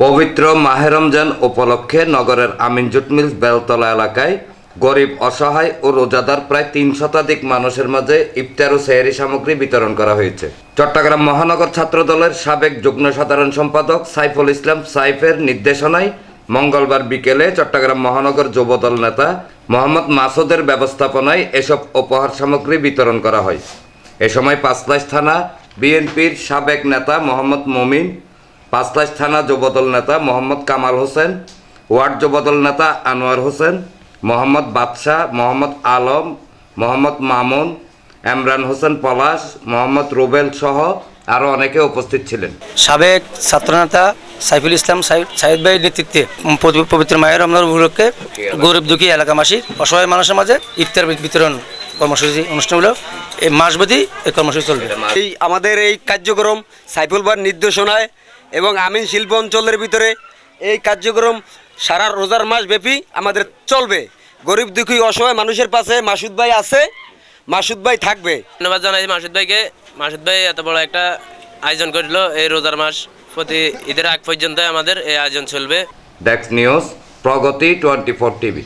পবিত্র মাহে রমজান উপলক্ষে নগরের আমিন জুট মিলস বেলতলা এলাকায় গরিব অসহায় ও রোজাদার প্রায় তিন শতাধিক মানুষের মাঝে ইফতার ও সেহরি সামগ্রী বিতরণ করা হয়েছে চট্টগ্রাম মহানগর ছাত্র দলের সাবেক যুগ্ম সাধারণ সম্পাদক সাইফুল ইসলাম সাইফের নির্দেশনায় মঙ্গলবার বিকেলে চট্টগ্রাম মহানগর যুবদল নেতা মোহাম্মদ মাসুদের ব্যবস্থাপনায় এসব উপহার সামগ্রী বিতরণ করা হয় এ সময় পাঁচলাইশ থানা বিএনপির সাবেক নেতা মোহাম্মদ মমিন, পাঁচলাইশ থানা যুবদল নেতা মোহাম্মদ কামাল হোসেন, ওয়ার্ড যুবদল নেতা আনোয়ার হোসেন, মোহাম্মদ বাদশাহ, মোহাম্মদ আলম, মোহাম্মদ মামুন এমরান হোসেন পলাশ, মোহাম্মদ রুবেল সহ আরও অনেকে উপস্থিত ছিলেন। সাবেক ছাত্রনেতা সাইফুল ইসলাম সাইদ ভাইয়ের নেতৃত্বে পবিত্র মায়ের রমজান উপলক্ষে গরিব দুঃখী এলাকাবাসী, অসহায় মানুষের মাঝে ইফতার বিতরণ কর্মসূচি অনুষ্ঠানগুলো এই মাসব্যাপী এই কর্মসূচি চলবে। এই আমাদের এই কার্যক্রম সাইফুল ভাইয়ের নির্দেশনায় এবং আমিন শিল্প অঞ্চলের ভিতরে এই কার্যক্রম সারা রোজার মাস ব্যাপী আমাদের চলবে। গরিব দুঃখী অসহায় মানুষের পাশে মাসুদ ভাই আছে মাসুদ ভাই থাকবে। ধন্যবাদ জানাই মাসুদ ভাইকে। মাসুদ ভাই এত বড় একটা আয়োজন করিল এই রোজার মাস। প্রতি ঈদের আগ পর্যন্ত আমাদের এই আয়োজন চলবে। ডেক্স news Pragati twenty four TV